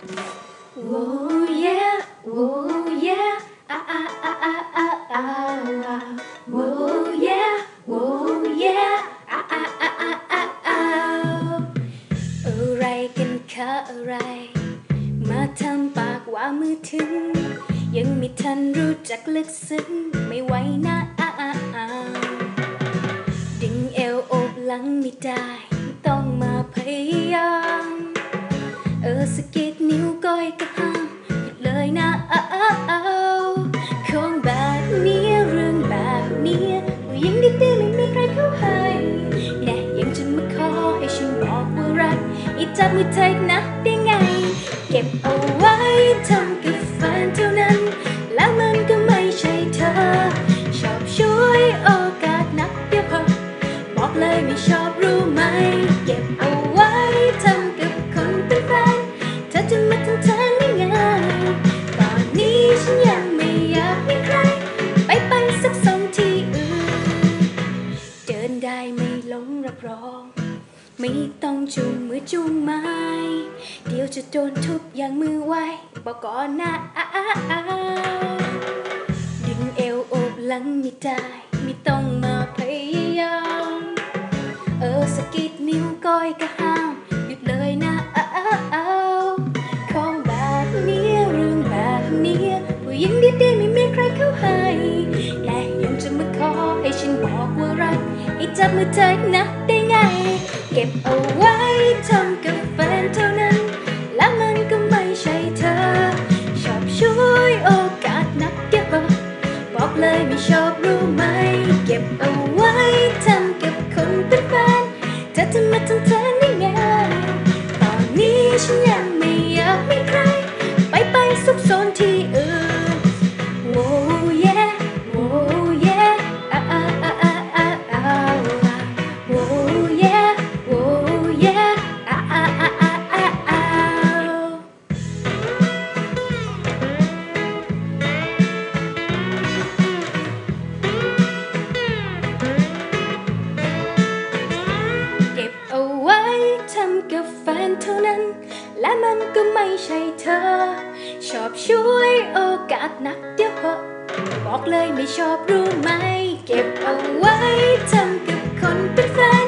Oh yeah, oh yeah, ah ah ah ah ah ah. Oh yeah, oh yeah, ah ah ah ah ah ah. อะไรกันคะอะไร มาทำปากว่ามือถึง ยังไม่ทันรู้จักลึกซึ้งไม่ไหวนะอ้าอ้าอ้าดึงเอวโอบหลังไม่ได้ ผู้หญิงดีๆไม่มีใครเข้าให้แน่ยังจะมาขอให้ฉันบอกว่ารักอีจับมือเธอนะได้ไง เก็บเอาไว้ทำกับแฟนเท่านั้น แล้วมันก็ไม่ใช่เธอ ชอบช่วยโอกาสนักเดียวพอบอกเลยไม่ชอบ ไม่หลงรับรอง ไม่ต้องจูงมือจูงไม้ เดี๋ยวจะโดนทุบอย่างมือไวบอกก่อนนะดึงเอวโอบหลังไม่ได้ ไม่ต้องมาพยายาม เออสกิดนิ้วก้อยก็หา จับมือเธอนะได้ไง เก็บเอาไว้ทำกับแฟนเท่านั้น แล้วมันก็ไม่ใช่เธอ ชอบช่วยโอกาสนักเก็บเอบอกเลยไม่ชอบรู้ไหม เก็บเอา และมันก็ไม่ใช่เธอ ชอบช่วยโอกาสนักเดียวเหอะบอกเลยไม่ชอบรู้ไหม เก็บเอาไว้ทำกับคนเป็นแฟน